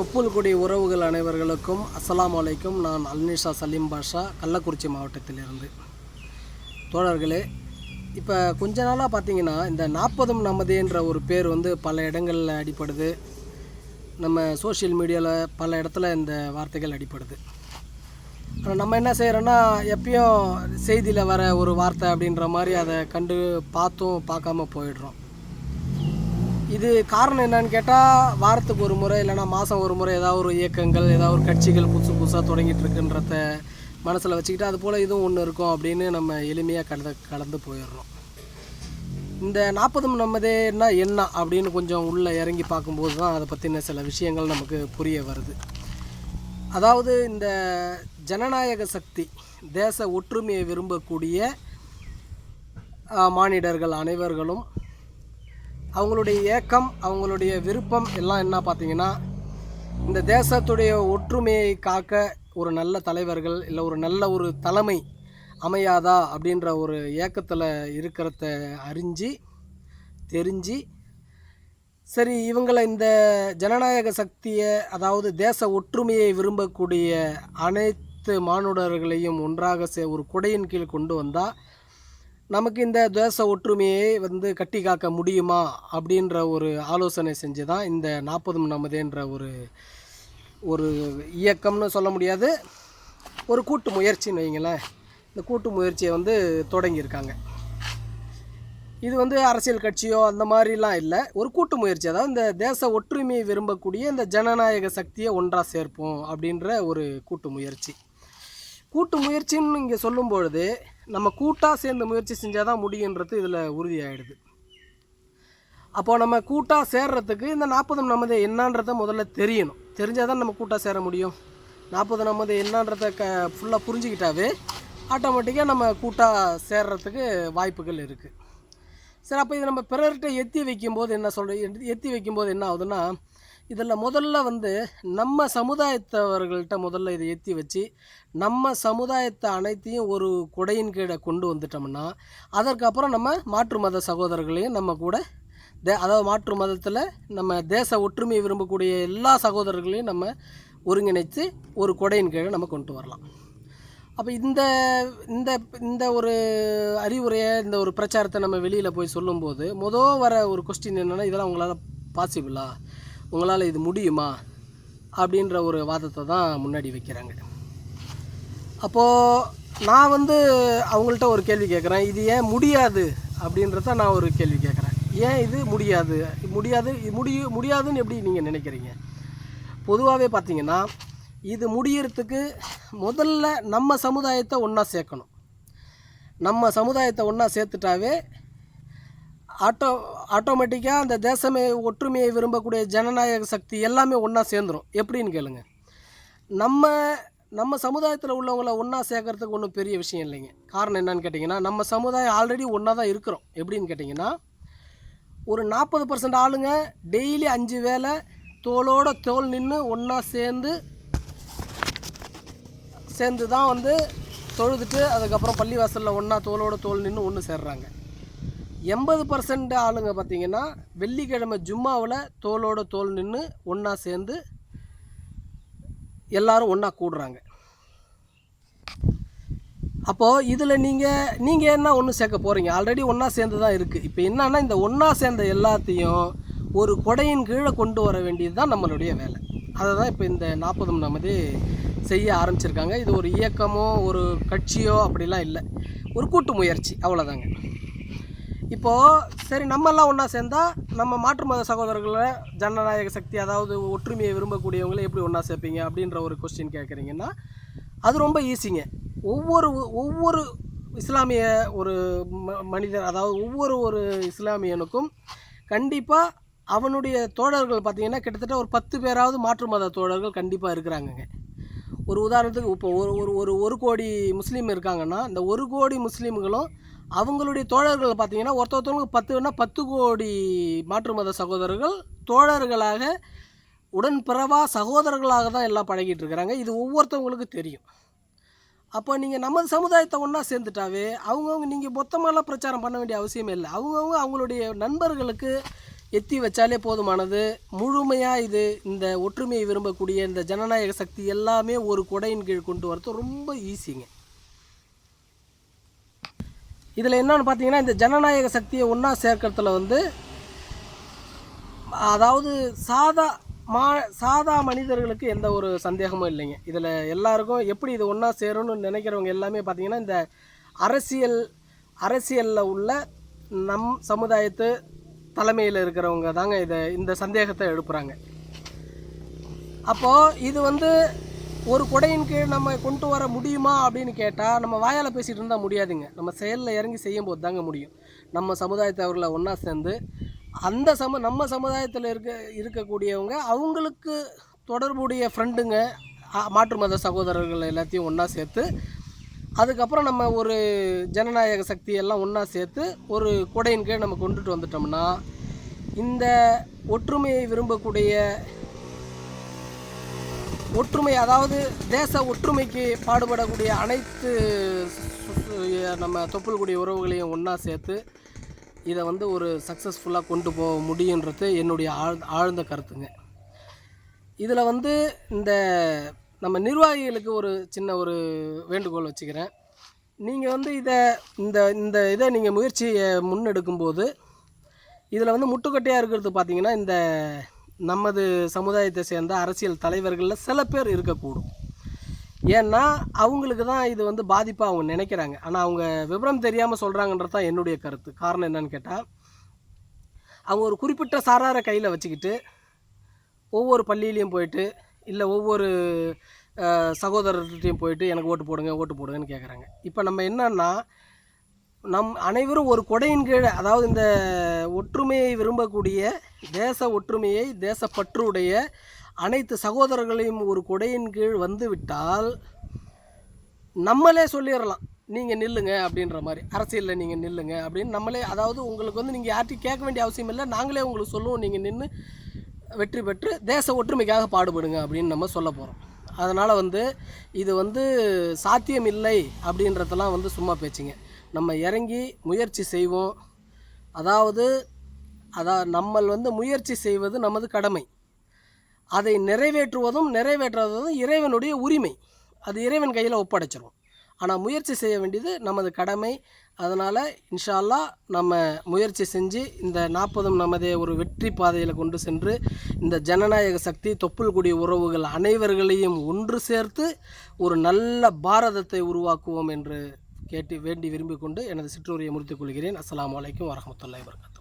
தொப்புள்குடி உறவுகள் அனைவர்களுக்கும் அஸ்லாம் அலைக்கும். நான் அல்னிஷா சலீம் பாஷா கள்ளக்குறிச்சி மாவட்டத்திலிருந்து. தோழர்களே இப்போ கொஞ்ச நாளாக பார்த்தீங்கன்னா இந்த நாற்பதும் நமதேன்ற ஒரு பேர் வந்து பல இடங்களில் அடிப்படுது நம்ம சோஷியல் மீடியாவில் பல இடத்துல இந்த வார்த்தைகள் அடிப்படுது ஆனால் நம்ம என்ன செய்கிறோன்னா எப்பயும் செய்தியில் வர ஒரு வார்த்தை அப்படின்ற மாதிரி அதை கண்டு பார்த்தும் பார்க்காம போயிடுறோம். இது காரணம் என்னன்னு கேட்டால் வாரத்துக்கு ஒரு முறை இல்லைன்னா மாதம் ஒரு முறை ஏதாவது ஒரு இயக்கங்கள் ஏதாவது ஒரு கட்சிகள் புதுசு புதுசாக தொடங்கிட்டு இருக்குன்றத மனசில் வச்சுக்கிட்டு அது போல் இதுவும் ஒன்று இருக்கும் அப்படின்னு நம்ம எளிமையாக கலந்து கலந்து போயிடுறோம். இந்த நாற்பதும் நம்மதேன்னா என்ன அப்படின்னு கொஞ்சம் உள்ளே இறங்கி பார்க்கும்போது தான் அதை பற்றின சில விஷயங்கள் நமக்கு புரிய வருது. அதாவது இந்த ஜனநாயக சக்தி தேச ஒற்றுமையை விரும்பக்கூடிய மானிடர்கள் அனைவர்களும் அவங்களுடைய ஏக்கம் அவங்களுடைய விருப்பம் எல்லாம் என்ன பார்த்தீங்கன்னா இந்த தேசத்துடைய ஒற்றுமையை காக்க ஒரு நல்ல தலைவர்கள் இல்லை ஒரு நல்ல ஒரு தலைமை அமையாதா அப்படின்ற ஒரு ஏக்கத்தில் இருக்கிறத அறிஞ்சு தெரிஞ்சு சரி இவங்களை இந்த ஜனநாயக சக்தியை அதாவது தேச ஒற்றுமையை விரும்பக்கூடிய அனைத்து மானுடர்களையும் ஒன்றாக சே ஒரு குடையின் கீழ் கொண்டு வந்தால் நமக்கு இந்த தேச ஒற்றுமையை வந்து கட்டி காக்க முடியுமா அப்படின்ற ஒரு ஆலோசனை செஞ்சு தான் இந்த நாற்பதும் நமதுன்ற ஒரு ஒரு இயக்கம்னு சொல்ல முடியாது. ஒரு கூட்டு முயற்சின்னு வைங்களேன் இந்த கூட்டு முயற்சியை வந்து தொடங்கியிருக்காங்க. இது வந்து அரசியல் கட்சியோ அந்த மாதிரிலாம் இல்லை. ஒரு கூட்டு முயற்சி அதாவது இந்த தேச ஒற்றுமையை விரும்பக்கூடிய இந்த ஜனநாயக சக்தியை ஒன்றாக சேர்ப்போம் அப்படின்ற ஒரு கூட்டு முயற்சி. கூட்டு முயற்சின்னு இங்கே சொல்லும் பொழுது நம்ம கூட்டாக சேர்ந்து முயற்சி செஞ்சால் தான் முடியுன்றது இதில் உறுதியாயிடுது. அப்போது நம்ம கூட்டாக சேர்றதுக்கு இந்த நாற்பது நமது என்னன்றதை முதல்ல தெரியணும். தெரிஞ்சால் தான் நம்ம கூட்டாக சேர முடியும். நாற்பது நமது என்னன்றதை க ஃபுல்லாக புரிஞ்சுக்கிட்டாவே ஆட்டோமேட்டிக்காக நம்ம கூட்டாக சேர்றதுக்கு வாய்ப்புகள் இருக்குது சரி அப்போ இது நம்ம பிறர்கிட்ட எத்தி வைக்கும்போது என்ன சொல்ற எத்தி வைக்கும்போது என்ன ஆகுதுன்னா இதில் முதல்ல வந்து நம்ம சமுதாயத்தவர்கள்ட்ட முதல்ல இதை ஏற்றி வச்சு நம்ம சமுதாயத்தை அனைத்தையும் ஒரு குடையின் கீழே கொண்டு வந்துட்டோம்னா அதற்கப்புறம் நம்ம மாற்று மத சகோதரர்களையும் நம்ம கூட தே அதாவது மாற்று மதத்தில் நம்ம தேச ஒற்றுமையை விரும்பக்கூடிய எல்லா சகோதரர்களையும் நம்ம ஒருங்கிணைத்து ஒரு குடையின் கீழே நம்ம கொண்டு வரலாம். அப்போ இந்த இந்த இந்த ஒரு அறிவுரையை இந்த ஒரு பிரச்சாரத்தை நம்ம வெளியில் போய் சொல்லும்போது மொதல் வர ஒரு கொஸ்டின் என்னென்னா இதெல்லாம் உங்களால் பாசிபிளா உங்களால் இது முடியுமா? அப்படின்ற ஒரு வாதத்தை தான் முன்னாடி வைக்கிறாங்க. அப்போது நான் வந்து அவங்கள்ட்ட ஒரு கேள்வி கேட்குறேன் இது ஏன் முடியாது? அப்படின்றத நான் ஒரு கேள்வி கேட்குறேன் ஏன் இது முடியாது? முடியாது இது முடிய முடியாதுன்னு எப்படி நீங்கள் நினைக்கிறீங்க? பொதுவாகவே பார்த்தீங்கன்னா இது முடியறதுக்கு முதல்ல நம்ம சமுதாயத்தை ஒன்றா சேர்க்கணும். நம்ம சமுதாயத்தை ஒன்றா சேர்த்துட்டாவே ஆட்டோ ஆட்டோமேட்டிக்காக அந்த தேசமே ஒற்றுமையை விரும்பக்கூடிய ஜனநாயக சக்தி எல்லாமே ஒன்றா சேர்ந்துடும் எப்படின்னு கேளுங்க. நம்ம நம்ம சமுதாயத்தில் உள்ளவங்கள ஒன்றா சேர்க்கறதுக்கு ஒன்றும் பெரிய விஷயம் இல்லைங்க. காரணம் என்னன்னு கேட்டிங்கன்னா நம்ம சமுதாயம் ஆல்ரெடி ஒன்றா தான் இருக்கிறோம். எப்படின்னு கேட்டிங்கன்னா ஒரு நாற்பது பர்சன்ட் ஆளுங்க டெய்லி அஞ்சு வேளை தோளோட தோல் நின்று ஒன்றா சேர்ந்து சேர்ந்து தான் வந்து தொழுதுட்டு அதுக்கப்புறம் பள்ளிவாசலில் ஒன்றா தோளோட தோல் நின்று ஒன்று சேர்றாங்க. எண்பது பர்சன்ட் ஆளுங்க பார்த்தீங்கன்னா வெள்ளிக்கிழமை ஜும்மாவில் தோளோட தோல் நின்று ஒன்றா சேர்ந்து எல்லாரும் ஒன்றா கூடுறாங்க. அப்போது இதில் நீங்கள் நீங்கள் என்ன ஒன்று சேர்க்க போகிறீங்க ஆல்ரெடி ஒன்றா சேர்ந்து தான் இருக்குது இப்போ என்னன்னா இந்த ஒன்றா சேர்ந்த எல்லாத்தையும் ஒரு கொடையின் கீழே கொண்டு வர வேண்டியது தான் நம்மளுடைய வேலை. அதை தான் இப்போ இந்த நாற்பதும் நமது செய்ய ஆரம்பிச்சிருக்காங்க. இது ஒரு இயக்கமோ ஒரு கட்சியோ அப்படிலாம் இல்லை. ஒரு கூட்டு முயற்சி. அவ்வளோதாங்க இப்போது சரி நம்மெல்லாம் ஒன்றா சேர்ந்தால் நம்ம மாற்று மத சகோதரர்களை ஜனநாயக சக்தி அதாவது ஒற்றுமையை விரும்பக்கூடியவங்களை எப்படி ஒன்றா சேர்ப்பீங்க அப்படின்ற ஒரு கொஸ்டின் கேட்குறீங்கன்னா அது ரொம்ப ஈஸிங்க ஒவ்வொரு ஒவ்வொரு இஸ்லாமிய ஒரு ம மனிதர் அதாவது ஒவ்வொரு ஒரு இஸ்லாமியனுக்கும் கண்டிப்பாக அவனுடைய தோழர்கள் பார்த்திங்கன்னா கிட்டத்தட்ட ஒரு பத்து பேராவது மாற்று மத தோழர்கள் கண்டிப்பாக இருக்கிறாங்கங்க. ஒரு உதாரணத்துக்கு இப்போ ஒரு ஒரு ஒரு ஒரு கோடி முஸ்லீம் இருக்காங்கன்னா இந்த ஒரு கோடி முஸ்லீம்களும் அவங்களுடைய தோழர்கள் பார்த்தீங்கன்னா ஒருத்தொருத்தவங்களுக்கு பத்துனா பத்து கோடி மாற்று மத சகோதரர்கள் தோழர்களாக உடன்பிறவா சகோதரர்களாக தான் எல்லாம் பழகிட்டு இருக்கிறாங்க. இது ஒவ்வொருத்தவங்களுக்கு தெரியும். அப்போ நீங்கள் நமது சமுதாயத்தை ஒன்றா சேர்ந்துட்டாவே அவங்கவுங்க நீங்கள் மொத்தமாலாம் பிரச்சாரம் பண்ண வேண்டிய அவசியமே இல்லை. அவங்கவுங்க அவங்களுடைய நண்பர்களுக்கு எத்தி வச்சாலே போதுமானது. முழுமையாக இது இந்த ஒற்றுமையை விரும்பக்கூடிய இந்த ஜனநாயக சக்தி எல்லாமே ஒரு கொடையின் கீழ் கொண்டு வரது ரொம்ப ஈஸிங்க. இதில் என்னென்னு பார்த்தீங்கன்னா இந்த ஜனநாயக சக்தியை ஒன்றா சேர்க்கறதுல வந்து அதாவது சாதா மா சாதா மனிதர்களுக்கு எந்த ஒரு சந்தேகமும் இல்லைங்க. இதில் எல்லாருக்கும் எப்படி இது ஒன்றா சேரும்னு நினைக்கிறவங்க எல்லாமே பார்த்தீங்கன்னா இந்த அரசியல் அரசியலில் உள்ள நம் சமுதாயத்து தலைமையில் இருக்கிறவங்க தாங்க இதை இந்த சந்தேகத்தை எழுப்புகிறாங்க அப்போது இது வந்து ஒரு கொடையின் கீழ் நம்ம கொண்டு வர முடியுமா அப்படின்னு கேட்டால் நம்ம வாயால் பேசிகிட்டு இருந்தால் முடியாதுங்க. நம்ம செயலில் இறங்கி செய்யும் போது தாங்க முடியும். நம்ம சமுதாயத்தவர்களை ஒன்றா சேர்ந்து அந்த சம நம்ம சமுதாயத்தில் இருக்க இருக்கக்கூடியவங்க அவங்களுக்கு தொடர்புடைய ஃப்ரெண்டுங்க மாற்று மத சகோதரர்கள் எல்லாத்தையும் ஒன்றா சேர்த்து அதுக்கப்புறம் நம்ம ஒரு ஜனநாயக சக்தி எல்லாம் ஒன்றா சேர்த்து ஒரு கொடையின் கீழ் நம்ம கொண்டுட்டு வந்துட்டோம்னா இந்த ஒற்றுமையை விரும்பக்கூடிய ஒற்றுமை அதாவது தேச ஒற்றுமைக்கு பாடுபடக்கூடிய அனைத்து நம்ம தொப்புள்குடி உறவுகளையும் ஒன்றா சேர்த்து இதை வந்து ஒரு சக்ஸஸ்ஃபுல்லாக கொண்டு போக முடியுன்றது என்னுடைய ஆழ் ஆழ்ந்த கருத்துங்க. இதில் வந்து இந்த நம்ம நிர்வாகிகளுக்கு ஒரு சின்ன ஒரு வேண்டுகோள் வச்சுக்கிறேன். நீங்கள் வந்து இதை இந்த இந்த இதை நீங்கள் முயற்சியை முன்னெடுக்கும்போது இதில் வந்து முட்டுக்கட்டையாக இருக்கிறது பார்த்தீங்கன்னா இந்த நமது சமுதாயத்தை சேர்ந்த அரசியல் தலைவர்களில் சில பேர் இருக்கக்கூடும். ஏன்னா அவங்களுக்கு தான் இது வந்து பாதிப்பாக அவங்க நினைக்கிறாங்க. ஆனால் அவங்க விவரம் தெரியாமல் சொல்கிறாங்கன்றது தான் என்னுடைய கருத்து. காரணம் என்னன்னு கேட்டால் அவங்க ஒரு குறிப்பிட்ட சாராரை கையில் வச்சுக்கிட்டு ஒவ்வொரு பள்ளியிலையும் போயிட்டு இல்லை ஒவ்வொரு சகோதரர்கிட்டையும் போயிட்டு எனக்கு ஓட்டு போடுங்க ஓட்டு போடுங்கன்னு கேட்குறாங்க இப்போ நம்ம என்னன்னா நம் அனைவரும் ஒரு கொடையின் கீழ் அதாவது இந்த ஒற்றுமையை விரும்பக்கூடிய தேச ஒற்றுமையை தேசப்பற்றுடைய அனைத்து சகோதரர்களையும் ஒரு கொடையின் கீழ் வந்துவிட்டால் நம்மளே சொல்லிடலாம் நீங்கள் நில்லுங்க அப்படின்ற மாதிரி. அரசியலில் நீங்கள் நில்லுங்க அப்படின்னு நம்மளே அதாவது உங்களுக்கு வந்து நீங்கள் யார்ட்டையும் கேட்க வேண்டிய அவசியம் இல்லை நாங்களே உங்களுக்கு சொல்லுவோம் நீங்கள் நின்று வெற்றி பெற்று தேச ஒற்றுமைக்காக பாடுபடுங்க அப்படின்னு நம்ம சொல்ல போகிறோம் அதனால் வந்து இது வந்து சாத்தியம் இல்லை அப்படின்றதெல்லாம் வந்து சும்மா பேச்சுங்க. நம்ம இறங்கி முயற்சி செய்வோம். அதாவது அதா நம்ம வந்து முயற்சி செய்வது நமது கடமை. அதை நிறைவேற்றுவதும் நிறைவேற்றுவதும் இறைவனுடைய உரிமை. அது இறைவன் கையில் ஒப்படைச்சிரும். ஆனால் முயற்சி செய்ய வேண்டியது நமது கடமை. அதனால் இன்ஷால்லா நம்ம முயற்சி செஞ்சு இந்த நாற்பதும் நமதே ஒரு வெற்றி பாதையில் கொண்டு சென்று இந்த ஜனநாயக சக்தி தொப்புள்குடி உறவுகள் அனைவர்களையும் ஒன்று சேர்த்து ஒரு நல்ல பாரதத்தை உருவாக்குவோம் என்று கேட்டு வேண்டி விரும்பிக் கொண்டு எனது சிற்றுரையை முடித்துக் கொள்கிறேன். அஸ்லாம் வலைக்கம் வரமத்துல்லாய் வரகத்து